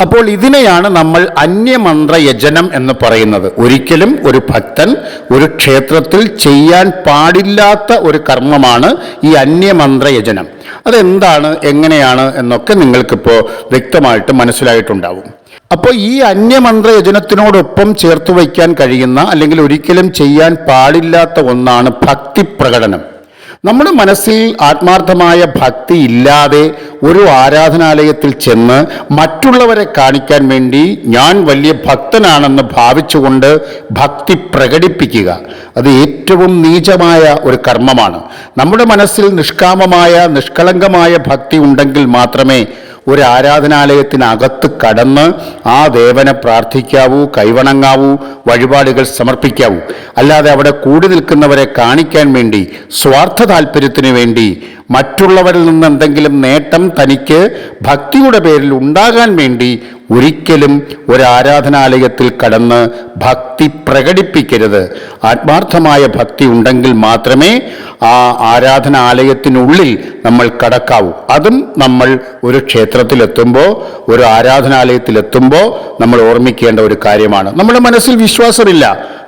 അപ്പോൾ ഇതിനെയാണ് നമ്മൾ അന്യമന്ത്ര യജനം എന്ന് പറയുന്നത്. ഒരിക്കലും ഒരു ഭക്തൻ ഒരു ക്ഷേത്രത്തിൽ ചെയ്യാൻ പാടില്ലാത്ത ഒരു കർമ്മമാണ് ഈ അന്യമന്ത്ര യജനം അതെന്താണ് എങ്ങനെയാണ് എന്നൊക്കെ നിങ്ങൾക്കിപ്പോൾ വ്യക്തമായിട്ട് മനസ്സിലായിട്ടുണ്ടാവും. അപ്പോൾ ഈ അന്യമന്ത്ര യജനത്തിനോടൊപ്പം ചേർത്ത് വയ്ക്കാൻ കഴിയുന്ന അല്ലെങ്കിൽ ഒരിക്കലും ചെയ്യാൻ പാടില്ലാത്ത ഒന്നാണ് ഭക്തി പ്രകടനം നമ്മുടെ മനസ്സിൽ ആത്മാർത്ഥമായ ഭക്തി ഇല്ലാതെ ഒരു ആരാധനാലയത്തിൽ ചെന്ന് മറ്റുള്ളവരെ കാണിക്കാൻ വേണ്ടി ഞാൻ വലിയ ഭക്തനാണെന്ന് ഭാവിച്ചുകൊണ്ട് ഭക്തി പ്രകടിപ്പിക്കുക. അത് ഏറ്റവും നീചമായ ഒരു കർമ്മമാണ്. നമ്മുടെ മനസ്സിൽ നിഷ്കാമമായ നിഷ്കളങ്കമായ ഭക്തി ഉണ്ടെങ്കിൽ മാത്രമേ ഒരു ആരാധനാലയത്തിനകത്ത് കടന്ന് ആ ദേവനെ പ്രാർത്ഥിക്കാവൂ കൈവണങ്ങാവൂ വഴിപാടുകൾ സമർപ്പിക്കാവൂ. അല്ലാതെ അവിടെ കൂടി നിൽക്കുന്നവരെ കാണിക്കാൻ വേണ്ടി സ്വാർത്ഥ താല്പര്യത്തിന് വേണ്ടി മറ്റുള്ളവരിൽ നിന്ന് എന്തെങ്കിലും നേട്ടം തനിക്ക് ഭക്തിയുടെ പേരിൽ ഉണ്ടാകാൻ വേണ്ടി ഒരിക്കലും ഒരു ആരാധനാലയത്തിൽ കടന്ന് ഭക്തി പ്രകടിപ്പിക്കരുത്. ആത്മാർത്ഥമായ ഭക്തി ഉണ്ടെങ്കിൽ മാത്രമേ ആ ആരാധനാലയത്തിനുള്ളിൽ നമ്മൾ കടക്കാവൂ. അതും നമ്മൾ ഒരു ക്ഷേത്രത്തിലെത്തുമ്പോൾ ഒരു ആരാധനാലയത്തിലെത്തുമ്പോൾ നമ്മൾ ഓർമ്മിക്കേണ്ട ഒരു കാര്യമാണ്. നമ്മുടെ മനസ്സിൽ വിശ്വാസമില്ല.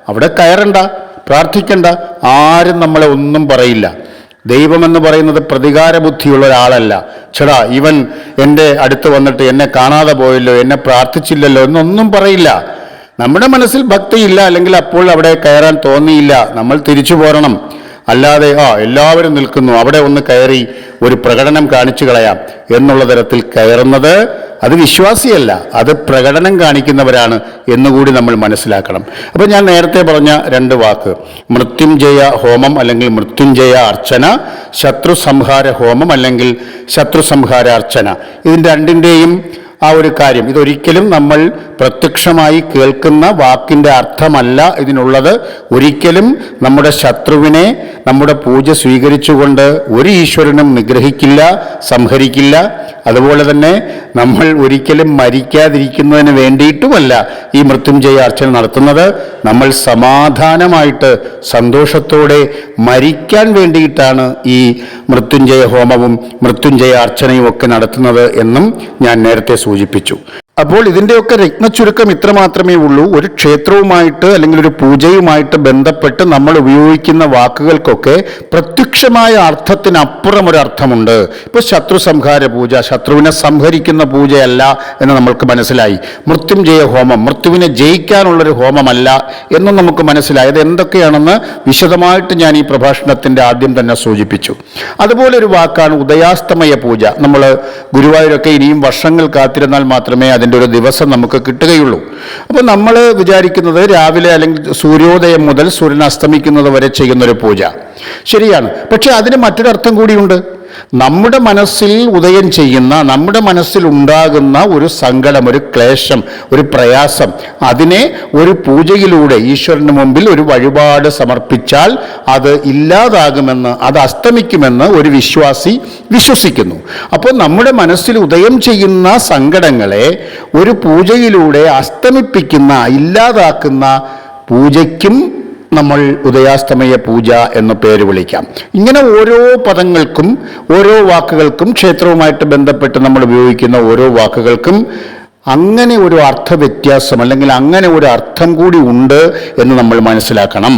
അവിടെ കയറണ്ട പ്രാർത്ഥിക്കണ്ട ആരും നമ്മളെ ഒന്നും പറയില്ല. ദൈവമെന്ന് പറയുന്നത് പ്രതികാര ബുദ്ധിയുള്ള ഒരാളല്ല. ചേടാ ഇവൻ എന്റെ അടുത്ത് വന്നിട്ട് എന്നെ കാണാതെ പോയല്ലോ എന്നെ പ്രാർത്ഥിച്ചില്ലല്ലോ എന്നൊന്നും പറയില്ല. നമ്മുടെ മനസ്സിൽ ഭക്തിയില്ല അല്ലെങ്കിൽ അപ്പോൾ അവിടെ കയറാൻ തോന്നിയില്ല. നമ്മൾ തിരിച്ചു പോരണം. അല്ലാതെ ആ എല്ലാവരും നിൽക്കുന്നു. അവിടെ ഒന്ന് കയറി ഒരു പ്രകടനം കാണിച്ചു കളയാം എന്നുള്ള തരത്തിൽ കയറുന്നത് അത് വിശ്വാസിയല്ല. അത് പ്രകടനം കാണിക്കുന്നവരാണ് എന്നുകൂടി നമ്മൾ മനസ്സിലാക്കണം. അപ്പം ഞാൻ നേരത്തെ പറഞ്ഞ രണ്ട് വാക്ക്. മൃത്യുഞ്ജയ ഹോമം അല്ലെങ്കിൽ മൃത്യുഞ്ജയ അർച്ചന ശത്രു സംഹാര ഹോമം അല്ലെങ്കിൽ ശത്രു സംഹാര അർച്ചന ഇതിന്റെ രണ്ടിന്റെയും ആ ഒരു കാര്യം. ഇതൊരിക്കലും നമ്മൾ പ്രത്യക്ഷമായി കേൾക്കുന്ന വാക്കിന്റെ അർത്ഥമല്ല ഇതിനുള്ളത്. ഒരിക്കലും നമ്മുടെ ശത്രുവിനെ നമ്മുടെ പൂജ സ്വീകരിച്ചുകൊണ്ട് ഒരു ഈശ്വരനും നിഗ്രഹിക്കില്ല സംഹരിക്കില്ല. അതുപോലെ തന്നെ നമ്മൾ ഒരിക്കലും മരിക്കാതിരിക്കുന്നതിന് വേണ്ടിയിട്ടുമല്ല ഈ മൃത്യുഞ്ജയ അർച്ചന നടത്തുന്നത്. നമ്മൾ സമാധാനമായിട്ട് സന്തോഷത്തോടെ മരിക്കാൻ വേണ്ടിയിട്ടാണ് ഈ മൃത്യുഞ്ജയ ഹോമവും മൃത്യുഞ്ജയ അർച്ചനയും ഒക്കെ നടത്തുന്നത് എന്നും ഞാൻ നേരത്തെ സൂചിപ്പിച്ചു. അപ്പോൾ ഇതിന്റെയൊക്കെ രത്നച്ചുരുക്കം ഇത്ര മാത്രമേ ഉള്ളൂ. ഒരു ക്ഷേത്രവുമായിട്ട് അല്ലെങ്കിൽ ഒരു പൂജയുമായിട്ട് ബന്ധപ്പെട്ട് നമ്മൾ ഉപയോഗിക്കുന്ന വാക്കുകൾക്കൊക്കെ പ്രത്യക്ഷമായ അർത്ഥത്തിനപ്പുറം ഒരു അർത്ഥമുണ്ട്. ഇപ്പോൾ ശത്രു സംഹാര പൂജ ശത്രുവിനെ സംഹരിക്കുന്ന പൂജയല്ല എന്ന് നമ്മൾക്ക് മനസ്സിലായി. മൃത്യുഞ്ജയ ഹോമം മൃത്യുവിനെ ജയിക്കാനുള്ളൊരു ഹോമമല്ല എന്നും നമുക്ക് മനസ്സിലായി. എന്തൊക്കെയാണെന്ന് വിശദമായിട്ട് ഞാൻ ഈ പ്രഭാഷണത്തിന്റെ ആദ്യം തന്നെ സൂചിപ്പിച്ചു. അതുപോലെ ഒരു വാക്കാണ് ഉദയാസ്തമയ പൂജ. നമ്മൾ ഗുരുവായൂരൊക്കെ ഇനിയും വർഷങ്ങൾ കാത്തിരുന്നാൽ മാത്രമേ അതിന്റെ ഒരു ദിവസം നമുക്ക് കിട്ടുകയുള്ളൂ. അപ്പോൾ നമ്മൾ വിചാരിക്കുന്നത് രാവിലെ അല്ലെങ്കിൽ സൂര്യോദയം മുതൽ സൂര്യൻ അസ്തമിക്കുന്നത് വരെ ചെയ്യുന്നൊരു പൂജ. ശരിയാണ്. പക്ഷേ അതിന് മറ്റൊരർത്ഥം കൂടിയുണ്ട്. നമ്മുടെ മനസ്സിൽ ഉദയം ചെയ്യുന്ന നമ്മുടെ മനസ്സിൽ ഉണ്ടാകുന്ന ഒരു സങ്കടം ഒരു ക്ലേശം ഒരു പ്രയാസം അതിനെ ഒരു പൂജയിലൂടെ ഈശ്വരന് മുമ്പിൽ ഒരു വഴിപാട് സമർപ്പിച്ചാൽ അത് ഇല്ലാതാകുമെന്ന് അത് അസ്തമിക്കുമെന്ന് ഒരു വിശ്വാസി വിശ്വസിക്കുന്നു. അപ്പോൾ നമ്മുടെ മനസ്സിൽ ഉദയം ചെയ്യുന്ന സങ്കടങ്ങളെ ഒരു പൂജയിലൂടെ അസ്തമിപ്പിക്കുന്ന ഇല്ലാതാക്കുന്ന പൂജയ്ക്കും നമ്മൾ ഉദയാസ്തമയ പൂജ എന്ന പേര് വിളിക്കാം. ഇങ്ങനെ ഓരോ പദങ്ങൾക്കും ഓരോ വാക്കുകൾക്കും ക്ഷേത്രവുമായിട്ട് ബന്ധപ്പെട്ട് നമ്മൾ ഉപയോഗിക്കുന്ന ഓരോ വാക്കുകൾക്കും അങ്ങനെ ഒരു അർത്ഥ വ്യത്യാസം അല്ലെങ്കിൽ അങ്ങനെ ഒരു അർത്ഥം കൂടി ഉണ്ട് എന്ന് നമ്മൾ മനസ്സിലാക്കണം.